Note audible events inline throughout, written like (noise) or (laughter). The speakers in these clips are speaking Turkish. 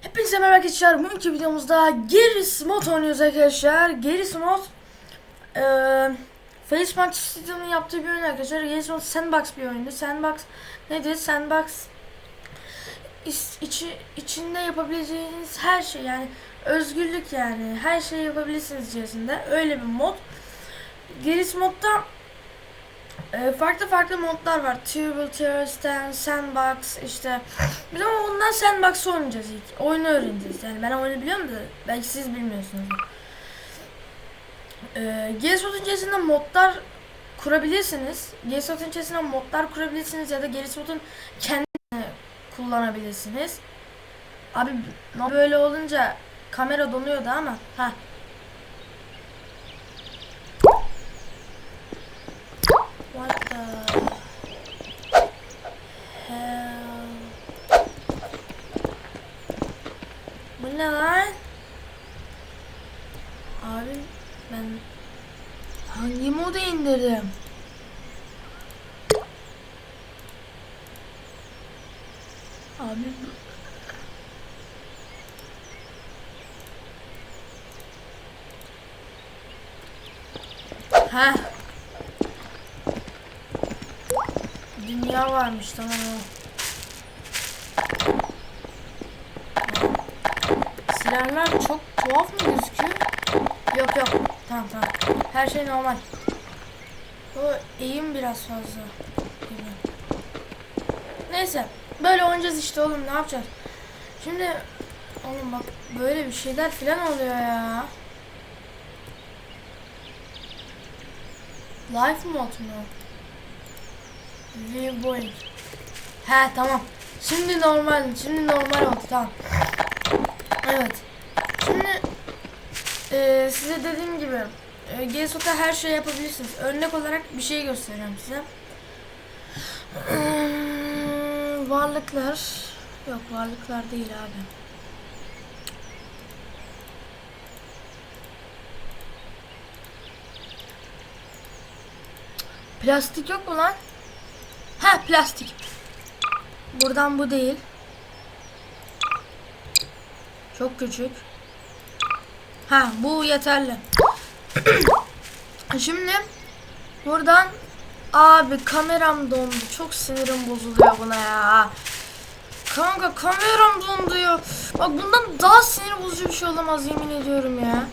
Hepinize merhaba arkadaşlar. Bugünkü videomuzda Geris Mod oynuyoruz arkadaşlar. Geris Mod eee Facebook Studio'nun yaptığı bir oyun arkadaşlar. Geris Mod Sandbox bir oyundu. Sandbox nedir? Sandbox içi, içinde yapabileceğiniz her şey yani özgürlük yani her şeyi yapabilirsiniz içerisinde. Öyle bir mod. Geris Mod'da e, farklı farklı modlar var. Turbo, Terrorist'ten, Sandbox işte. Biz ama ondan Sandbox oynayacağız ilk. Oyunu öğreneceğiz. Yani ben oyunu biliyorum da belki siz bilmiyorsunuz. Ee, GSOT'un içerisinde modlar kurabilirsiniz. GSOT'un içerisinde modlar kurabilirsiniz ya da GSOT'un kendini kullanabilirsiniz. Abi böyle olunca kamera donuyordu ama ha What the hell? Bu ne lan? Abi ben hangi modu indirdim? Abi bu- Ha. Dünya varmış tamam o. Silahlar çok tuhaf mı gözüküyor? Yok yok. Tamam tamam. Her şey normal. O eğim biraz fazla. gibi. Neyse. Böyle oynayacağız işte oğlum ne yapacağız? Şimdi oğlum bak böyle bir şeyler filan oluyor ya. Life mod mu? Viewpoint. He tamam. Şimdi normal. Şimdi normal oldu tamam. Evet. Şimdi e, size dediğim gibi e, GSO'da her şey yapabilirsiniz. Örnek olarak bir şey göstereceğim size. Hmm, varlıklar. Yok varlıklar değil abi. Plastik yok mu lan? Ha plastik. Buradan bu değil. Çok küçük. Ha bu yeterli. (clears throat) Şimdi buradan abi kameram dondu. Çok sinirim bozuluyor buna ya. Kanka kameram dondu ya. Bak bundan daha sinir bozucu bir şey olamaz yemin ediyorum ya.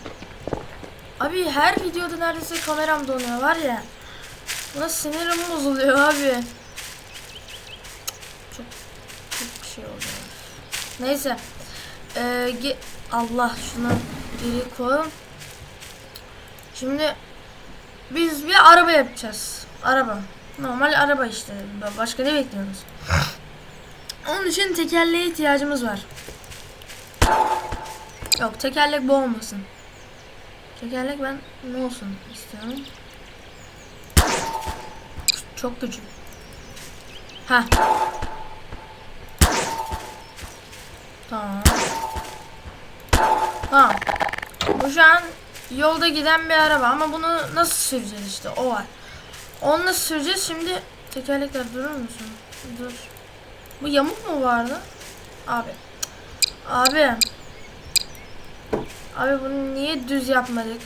Abi her videoda neredeyse kameram donuyor var ya. Buna sinirim bozuluyor abi. Çok çok bir şey oluyor. Neyse. Ee, Allah şunu geri koy. Şimdi biz bir araba yapacağız. Araba. Normal araba işte. Başka ne bekliyoruz? Onun için tekerleğe ihtiyacımız var. Yok tekerlek bu olmasın. Tekerlek ben ne olsun istiyorum. Çok küçük. Ha. Tamam. Tamam. Bu şu an yolda giden bir araba ama bunu nasıl süreceğiz işte o var. Onu nasıl süreceğiz şimdi tekerlekler durur musun? Dur. Bu yamuk mu vardı? Abi. Abi. Abi bunu niye düz yapmadık?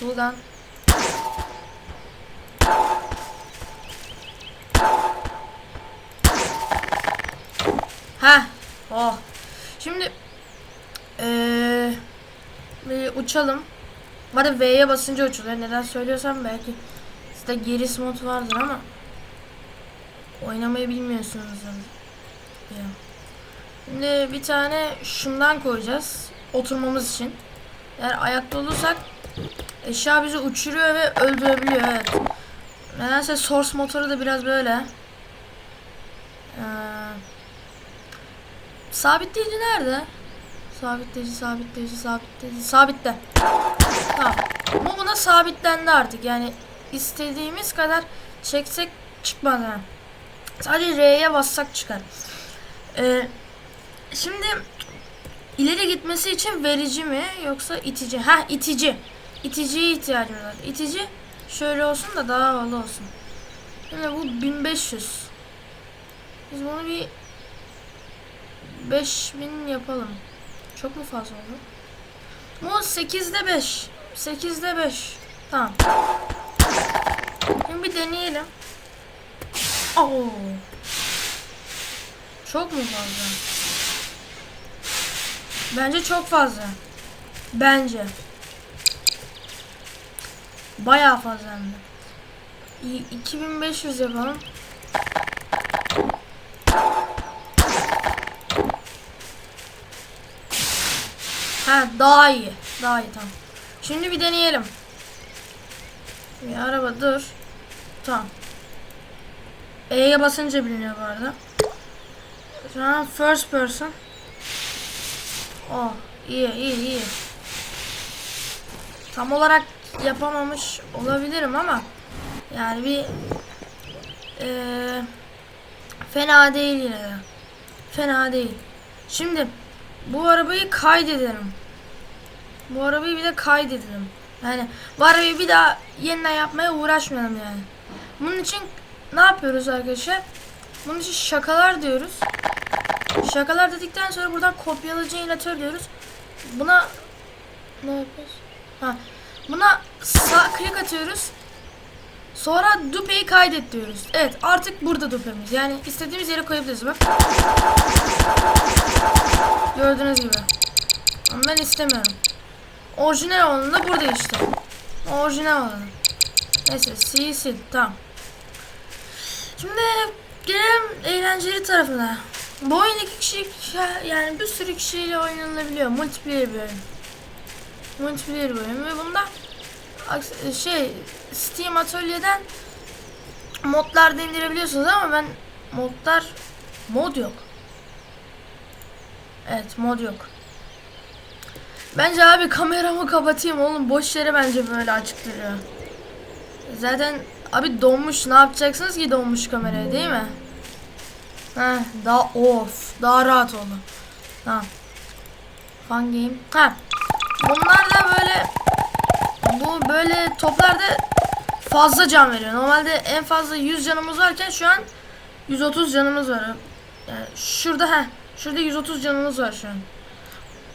Tuğdan. Ha. Oh. Şimdi eee bir uçalım. Bana V'ye basınca uçuluyor. Neden söylüyorsam belki sizde geri mod vardır ama oynamayı bilmiyorsunuz. Ya. Şimdi bir tane şundan koyacağız. Oturmamız için. Eğer ayakta olursak eşya bizi uçuruyor ve öldürebiliyor. Evet. Nedense source motoru da biraz böyle. Ee, sabitleyici nerede? Sabitleyici, sabitleyici, sabitleyici, sabitle. Tamam. Bu buna sabitlendi artık. Yani istediğimiz kadar çeksek çıkmaz ha. Sadece R'ye bassak çıkar. Ee, şimdi ileri gitmesi için verici mi yoksa itici? Ha itici. İticiye ihtiyacımız var. İtici şöyle olsun da daha havalı olsun. Şimdi bu 1500. Biz bunu bir 5000 yapalım. Çok mu fazla oldu? Bu 8'de 5. 8'de 5. Tamam. Şimdi bir deneyelim. Oo. Çok mu fazla? Bence çok fazla. Bence. Bayağı fazla hem de. İ- 2500 yapalım. Ha daha iyi. Daha iyi tamam. Şimdi bir deneyelim. Bir araba dur. Tamam. E'ye basınca biliniyor bu arada. An first person. Oh iyi iyi iyi. Tam olarak yapamamış olabilirim ama yani bir eee, fena değil yine de. Fena değil. Şimdi bu arabayı kaydedelim. Bu arabayı bir de kaydedelim. Yani bu arabayı bir daha yeniden yapmaya uğraşmayalım yani. Bunun için ne yapıyoruz arkadaşlar? Bunun için şakalar diyoruz. Şakalar dedikten sonra buradan kopyalayıcı ilatör diyoruz. Buna ne yapıyoruz? Ha. Buna sağ klik atıyoruz. Sonra dupeyi kaydet diyoruz. Evet artık burada dupemiz. Yani istediğimiz yere koyabiliriz bak. Gördüğünüz gibi. Ama ben istemiyorum. Orijinal olanı da burada işte. Orijinal olanı. Neyse C'yi sil. Tamam. Şimdi gelelim eğlenceli tarafına. Bu oyun iki kişi yani bir sürü kişiyle oynanabiliyor. Multiplayer bir oyun. Multiplayer bir oyun ve bunda şey Steam Atölye'den modlar indirebiliyorsunuz ama ben modlar mod yok. Evet mod yok. Bence abi kameramı kapatayım oğlum boş yere bence böyle açık duruyor. Zaten abi donmuş ne yapacaksınız ki donmuş kameraya değil mi? Ha daha of daha rahat oldu. Tamam. Fun game. Ha. Bunlar da böyle bu böyle toplarda fazla can veriyor. Normalde en fazla 100 canımız varken şu an 130 canımız var. Yani şurada ha şurada 130 canımız var şu an.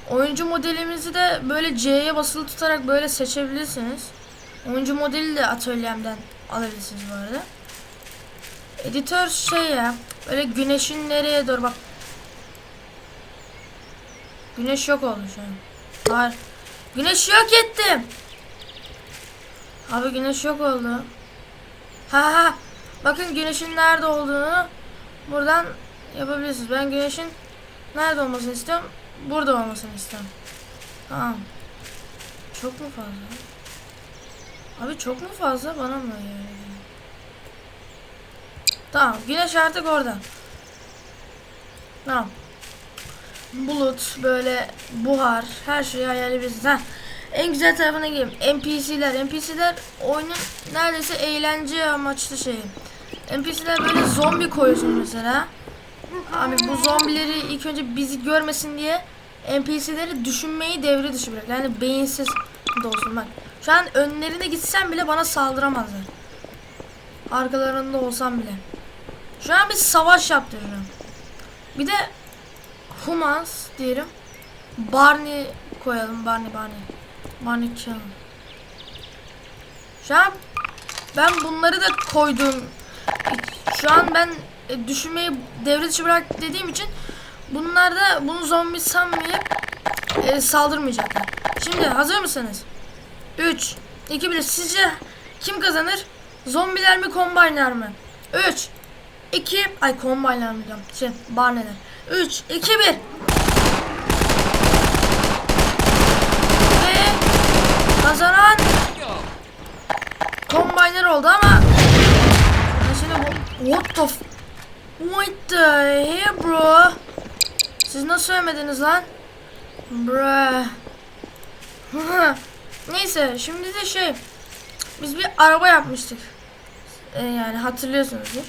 Oyuncu modelimizi de böyle C'ye basılı tutarak böyle seçebilirsiniz. Oyuncu modeli de atölyemden alabilirsiniz bu arada. Editör şey ya böyle güneşin nereye doğru bak. Güneş yok oldu şu an. Var. Güneş yok ettim. Abi güneş yok oldu. Ha ha. Bakın güneşin nerede olduğunu buradan yapabilirsiniz. Ben güneşin nerede olmasını istiyorum? Burada olmasını istiyorum. Tamam. Çok mu fazla? Abi çok mu fazla bana mı geliyor? Tamam güneş artık orada. Tamam. Bulut böyle buhar her şeyi hayalebilirsiniz. Heh. En güzel tarafına geleyim. NPC'ler. NPC'ler oyunun neredeyse eğlence amaçlı şeyi. NPC'ler böyle zombi koyuyorsun mesela. Abi bu zombileri ilk önce bizi görmesin diye NPC'leri düşünmeyi devre dışı bırak. Yani beyinsiz de bak. Şu an önlerine gitsem bile bana saldıramazlar. Arkalarında olsam bile. Şu an bir savaş yaptırıyorum. Bir de Humans diyelim. Barney koyalım. Barney Barney. Channel. Şu an ben bunları da koydum. Şu an ben e, düşünmeyi devre dışı bırak dediğim için bunlar da bunu zombi sanmayıp e, saldırmayacaklar. Şimdi hazır mısınız? 3 2 1 sizce kim kazanır? Zombiler mi kombinler mi? 3 2 ay kombinler mi diyorum. Şey barneler. 3 2 1 Ve kazanan kombiner oldu ama şimdi bu what the what the hell bro? Siz nasıl ölmediniz lan? Bro. (laughs) Neyse şimdi de şey biz bir araba yapmıştık. Ee, yani hatırlıyorsunuzdur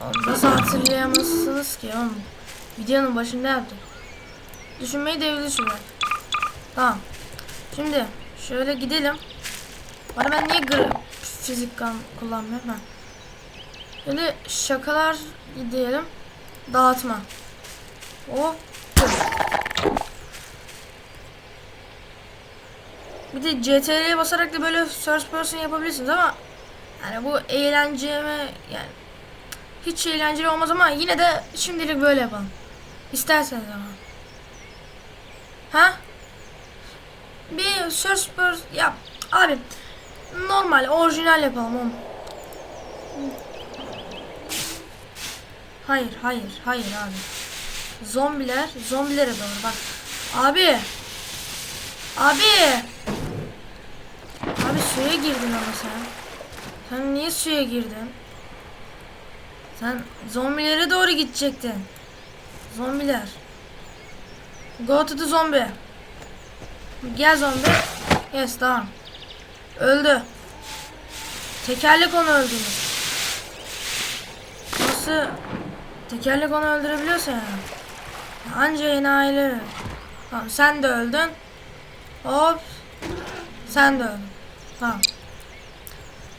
Oğlum Nasıl hatırlayamazsınız ki oğlum? Videonun başında yaptık düşünmeyi dışı bırak. Tamam. Şimdi şöyle gidelim. Bana ben niye gr fizik kan kullanmıyorum ha? Böyle şakalar diyelim. Dağıtma. O. Bir de CTRL'ye basarak da böyle first person yapabilirsiniz ama yani bu eğlenceme yani hiç eğlenceli olmaz ama yine de şimdilik böyle yapalım. İsterseniz ama. Ha? Bir first person yap. Abi normal orijinal yapalım oğlum. Hayır, hayır, hayır abi. Zombiler, zombilere doğru bak. Abi. Abi. Abi suya girdin ama sen. Sen niye suya girdin? Sen zombilere doğru gidecektin. Zombiler. Go to the zombie. Gel zombi. Yes tamam. Öldü. Tekerlek onu öldürdü. Nasıl tekerlek onu öldürebiliyorsa yani. Anca enayiler. Tamam sen de öldün. Hop. Sen de öldün. Tamam.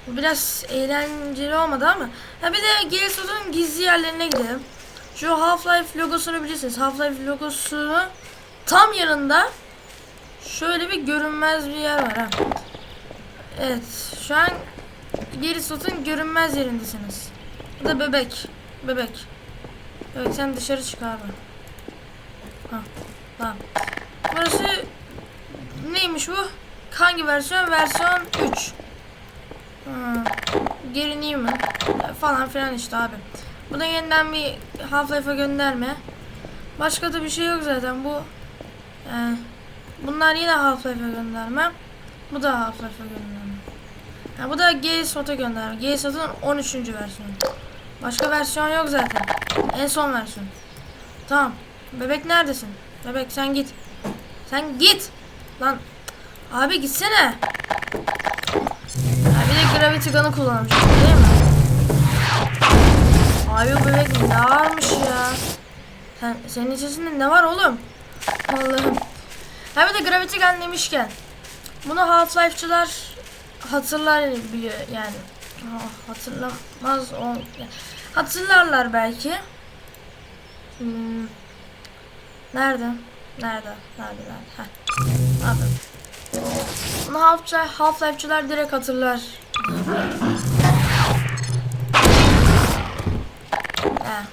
Bu biraz eğlenceli olmadı ama. Ha bir de Gears gizli yerlerine gidelim. Şu Half-Life logosunu bilirsiniz. Half-Life logosunu tam yanında şöyle bir görünmez bir yer var ha. Evet, şu an Gears görünmez yerindesiniz. Bu da bebek. Bebek. Evet sen dışarı çık abi. Ha, tamam. Burası neymiş bu? Hangi versiyon? Versiyon 3. Ha, geri Newman falan filan işte abi. Bu da yeniden bir Half-Life'a gönderme. Başka da bir şey yok zaten bu. Yani bunlar yine Half-Life'a gönderme. Bu da Half-Life'a gönderme. Ha, bu da Mod'a gönderme. Gears Mod'un 13. versiyonu. Başka versiyon yok zaten. En son versiyon. Tamam. Bebek neredesin? Bebek sen git. Sen git. Lan. Abi gitsene. Ya bir de Gravity Gun'ı kullanmış değil mi? Abi o bebek ne varmış ya? Sen, senin içerisinde ne var oğlum? Allah'ım. Ha bir de Gravity Gun demişken. Bunu Half-Life'çılar hatırlar biliyor yani. Ah, hatırlamaz o. Hatırlarlar belki. Hmm. Nerede? Nerede? Nerede? Nerede? Heh. Abi. Bunu Half-Life Half direkt hatırlar. He.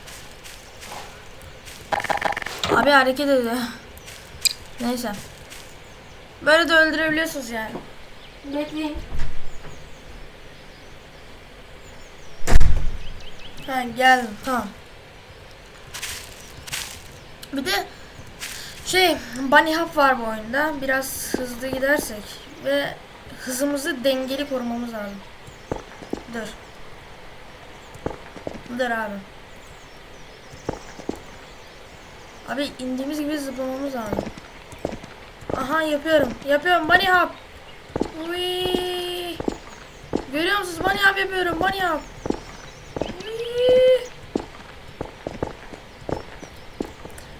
Abi hareket ediyor. Neyse. Böyle de öldürebiliyorsunuz yani. Bekleyin. Ha geldim tamam. Bir de şey bunny hop var bu oyunda. Biraz hızlı gidersek ve hızımızı dengeli korumamız lazım. Dur. Dur abi. Abi indiğimiz gibi zıplamamız lazım. Aha yapıyorum. Yapıyorum bunny hop. Uy. Görüyor musunuz? Bunny hop yapıyorum. Bunny hop.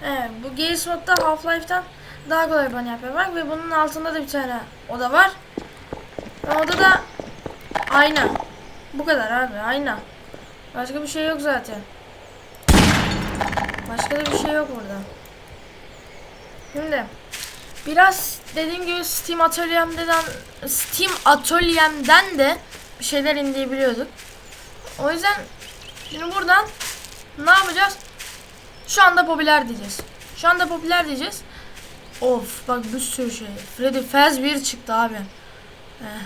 Evet, bu Gears modda Half-Life'dan daha kolay bunny hop yapmak ve bunun altında da bir tane oda var. Oda da ayna. Bu kadar abi, ayna. Başka bir şey yok zaten. Başka da bir şey yok burada. Şimdi biraz dediğim gibi Steam Atölyem'den Steam Atölyem'den de bir şeyler indirebiliyorduk. O yüzden şimdi buradan ne yapacağız? Şu anda popüler diyeceğiz. Şu anda popüler diyeceğiz. Of bak bir sürü şey. Freddy Fazbear çıktı abi. Eh.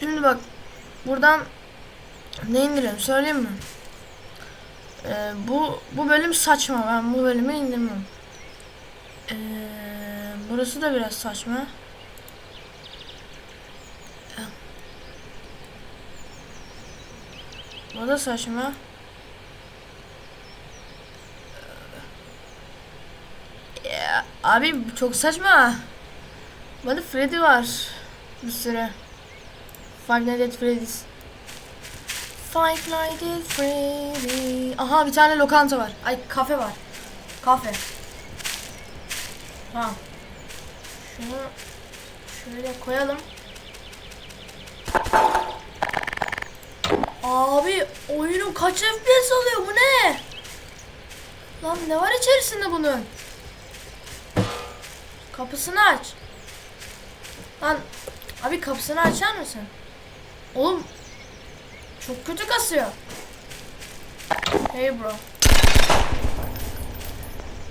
Şimdi bak buradan ne indirelim söyleyeyim mi? Ee, bu bu bölüm saçma. Ben bu bölümü indirmem. Ee, burası da biraz saçma. Bu da saçma. Ya, abi çok saçma. Bana Freddy var. Bir sürü. Five Nights at Freddy's. Five Nights at Freddy. Aha bir tane lokanta var. Ay kafe var. Kafe. Tamam. Şunu şöyle koyalım. Abi oyunun kaç FPS alıyor bu ne? Lan ne var içerisinde bunun? Kapısını aç. Lan abi kapısını açar mısın? Oğlum çok kötü kasıyor. Hey bro.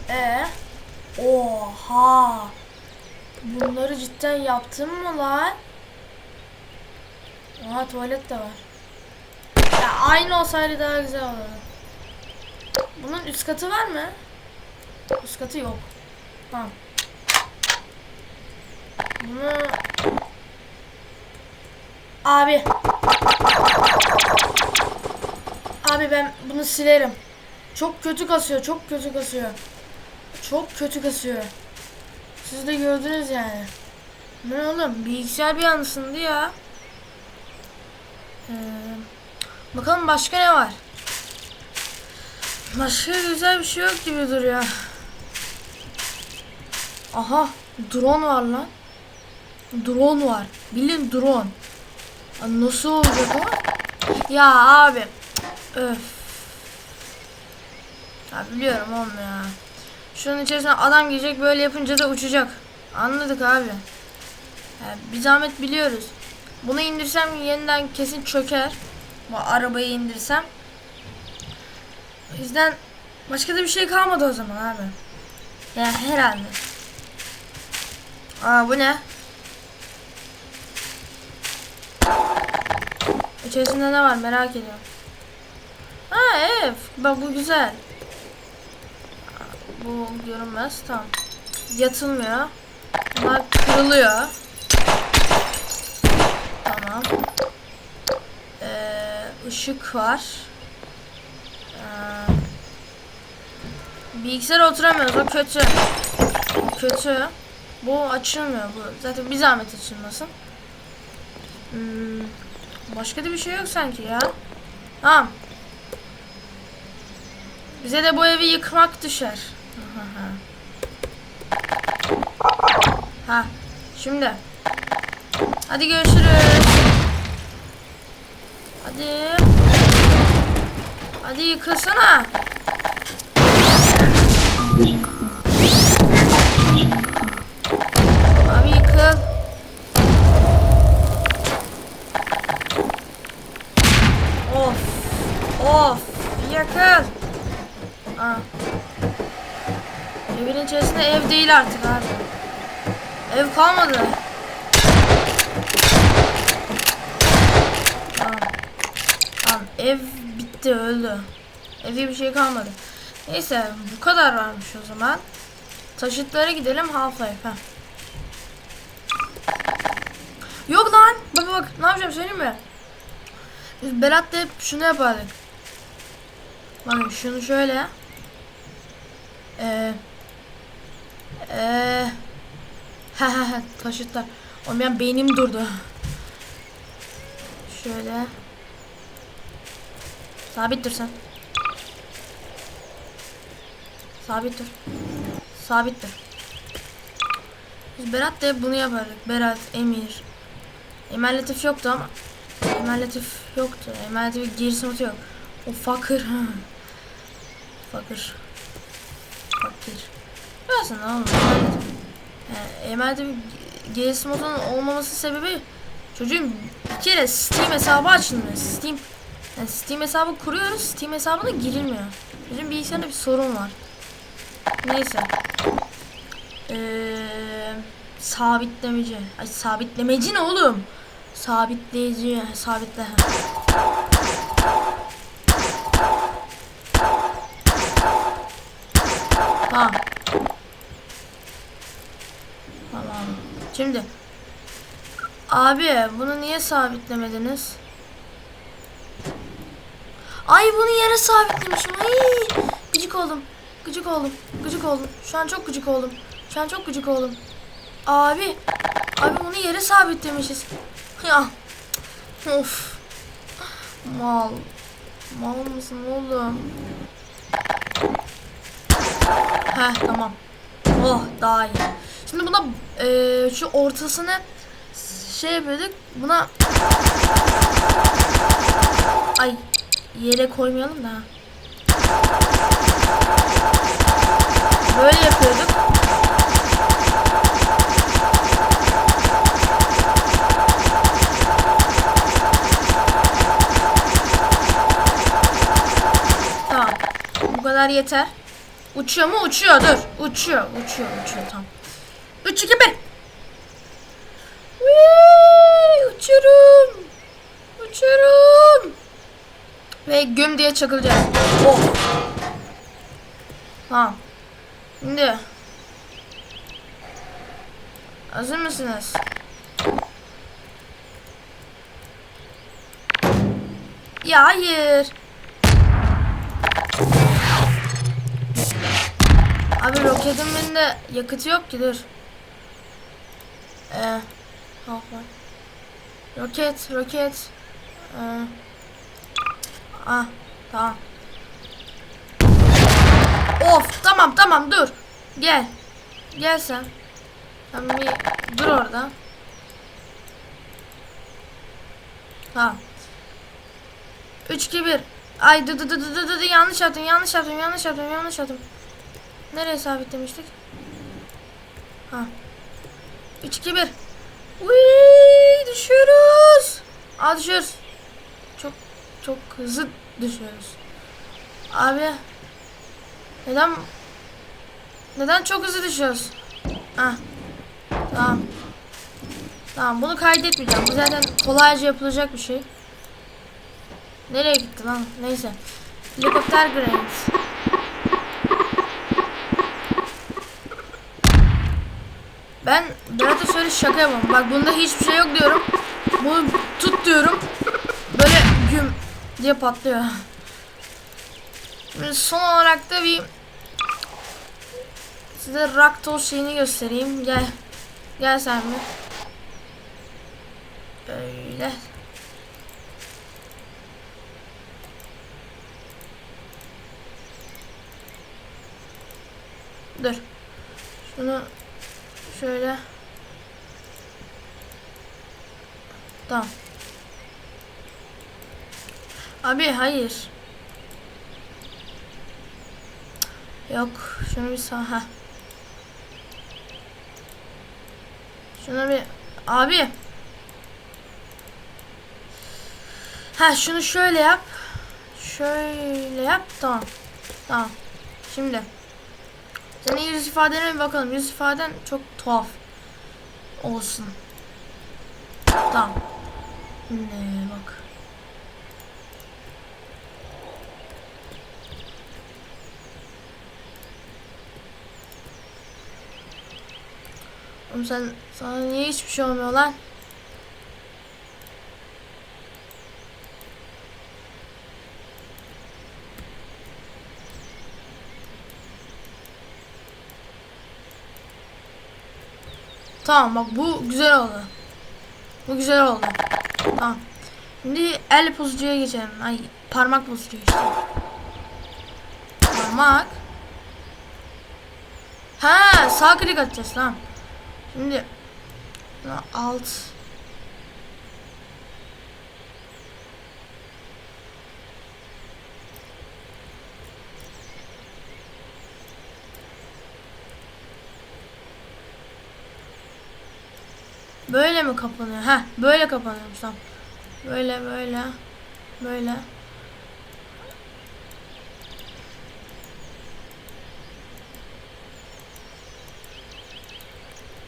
Ee? Oha. Bunları cidden yaptın mı lan? Oha tuvalet de var. Ya aynı olsaydı daha güzel olurdu. Bunun üst katı var mı? Üst katı yok. Tamam. Bunu... Abi. Abi ben bunu silerim. Çok kötü kasıyor, çok kötü kasıyor. Çok kötü kasıyor. Siz de gördünüz yani. Ne oğlum? Bilgisayar bir anısındı ya. Ee, bakalım başka ne var? Başka güzel bir şey yok gibi duruyor. Aha, drone var lan. Drone var. Bilin drone. Nasıl olacak o? Ya abi. Öf. Ya biliyorum oğlum ya. Şunun içerisine adam girecek böyle yapınca da uçacak. Anladık abi. Ya bir zahmet biliyoruz. Bunu indirsem yeniden kesin çöker. Bu arabayı indirsem. O yüzden başka da bir şey kalmadı o zaman abi. Ya herhalde. Aa bu ne? İçerisinde ne var merak ediyorum. Ha ev. Bak bu güzel. Bu görünmez. Tamam. Yatılmıyor. Bunlar kırılıyor. Tamam. Ee, ışık var. Ee, bilgisayara oturamıyoruz. O kötü. Kötü. Bu açılmıyor. Bu zaten bir zahmet açılmasın. Hmm, başka da bir şey yok sanki ya. Tamam. Bize de bu evi yıkmak düşer. Ha. Şimdi. Hadi görüşürüz. Hadi. Hadi yıkılsana. İçerisinde ev değil artık abi. Ev kalmadı. Tamam. Ev bitti öldü. Evde bir şey kalmadı. Neyse bu kadar varmış o zaman. Taşıtlara gidelim Half-Life. Yok lan. Bak bak ne yapacağım söyleyeyim mi? Biz Berat'la hep şunu yapardık. Bakın şunu şöyle. Eee Ha taşıtlar. Oğlum benim beynim durdu. Şöyle. Sabit dur sen. Sabit dur. Sabit dur. Biz Berat da bunu yapardık. Berat, Emir. Latif yoktu ama. Latif yoktu. Geri sınıfı yok. O fakir. fakir. Fakir. Aslında oğlum. Yani Emir Latif'in geri modunun olmaması sebebi çocuğun bir kere Steam hesabı açılmıyor. Steam yani Steam hesabı kuruyoruz. Steam hesabına girilmiyor. Bizim bilgisayarda bir sorun var. Neyse. Ee, sabitlemeci. Ay sabitlemeci ne oğlum? Sabitleyici. Sabitle. Tamam. Tamam. Şimdi. Abi bunu niye sabitlemediniz? Ay bunu yere sabitlemişim. Ay gıcık oldum. Gıcık oldum. Gıcık oldum. Şu an çok gıcık oldum. Şu an çok gıcık oldum. Abi. Abi bunu yere sabitlemişiz. Ya. Of. Mal. Mal mısın oğlum? Heh tamam. Oh daha iyi. Şimdi buna eee, şu ortasını şey yapıyorduk. Buna ay yere koymayalım da. Böyle yapıyorduk. Tamam. Bu kadar yeter. Uçuyor mu? Uçuyor. Dur. Uçuyor. Uçuyor. Uçuyor. Tamam. 3 2 1. Whee! Uçuyorum. Uçuyorum. Ve güm diye çakılacağız. Oh. Tamam. Şimdi. Hazır mısınız? Ya hayır. Abi roketimin de yakıtı yok ki dur. Ee, var. Roket, roket. Ee, ah, tamam. Of, tamam tamam dur. Gel. Gel sen. Sen bir dur orada. Tamam. 3 2 1. Ay dı dı dı dı dı dı yanlış yaptım yanlış yaptım yanlış yaptım yanlış yaptım. Nereye sabitlemiştik? Ha. 3 2 1. Uy düşüyoruz. Aa düşüyoruz. Çok çok hızlı düşüyoruz. Abi neden neden çok hızlı düşüyoruz? Ha. Tamam. Tamam bunu kaydetmeyeceğim. Bu zaten kolayca yapılacak bir şey. Nereye gitti lan? Neyse. Helikopter grenades. Ben Berat'a şöyle şaka yapamam. Bak bunda hiçbir şey yok diyorum. Bunu tut diyorum. Böyle güm diye patlıyor. Son olarak da bir size Raktos şeyini göstereyim. Gel. Gel sen bir. Böyle. Dur. Şunu şöyle. Tamam. Abi hayır. Yok. Şunu bir sağ. Heh. Şuna bir abi. Ha şunu şöyle yap. Şöyle yap. Tamam. Tamam. Şimdi. Senin yüz ifadene bir bakalım. Yüz ifaden çok tuhaf. Olsun. Tamam. Şimdi bak. Oğlum sen sana niye hiçbir şey olmuyor lan? Tamam bak bu güzel oldu. Bu güzel oldu. Tamam. Şimdi el pozucuya geçelim. Ay parmak pozucuya işte. Parmak. Ha sağ klik atacağız tamam. Şimdi alt Böyle mi kapanıyor? Heh, böyle kapanıyormuş tamam. Böyle böyle böyle.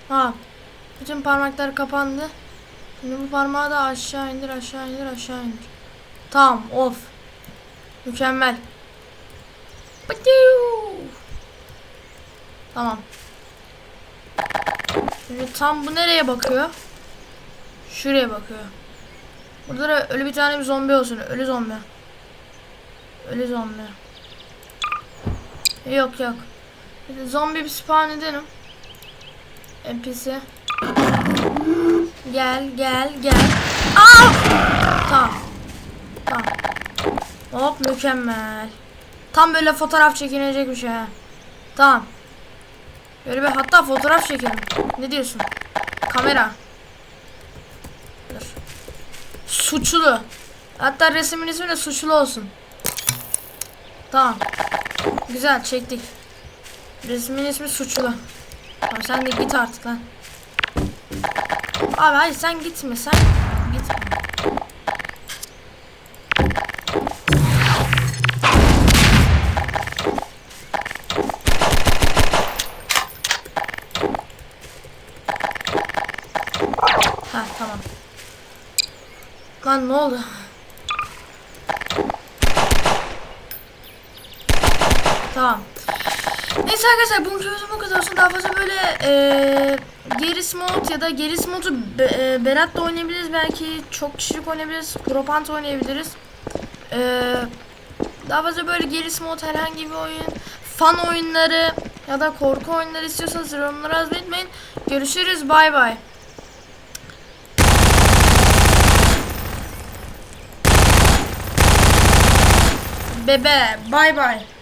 Ha. Bütün parmaklar kapandı. Şimdi bu parmağı da aşağı indir, aşağı indir, aşağı indir. Tamam, of. Mükemmel. Tamam. Şimdi tam bu nereye bakıyor? Şuraya bakıyor. Burada da ölü bir tane bir zombi olsun. Ölü zombi. Ölü zombi. Yok yok. Zombi bir spawn edelim. NPC. Gel gel gel. Aa! Tamam. Tamam. Hop mükemmel. Tam böyle fotoğraf çekilecek bir şey. ha. Tamam. Böyle bir hatta fotoğraf çekelim. Ne diyorsun? Kamera. Suçlu. Hatta resmin ismi de suçlu olsun. Tamam. Güzel çektik. Resmin ismi suçlu. Tamam sen de git artık lan. Abi hayır sen gitme sen gitme. Ha tamam. Lan ne oldu? Tamam. Neyse arkadaşlar bugünkü videom bu kadar olsun. Daha fazla böyle eee Geris mod ya da Geris modu be, e, Berat'la oynayabiliriz. Belki çok kişilik oynayabiliriz. Propant oynayabiliriz. Eee daha fazla böyle Geris mod herhangi bir oyun, fan oyunları ya da korku oyunları istiyorsanız yorumlara yazmayı unutmayın. Görüşürüz. Bay bay. Bebe. Bay bay.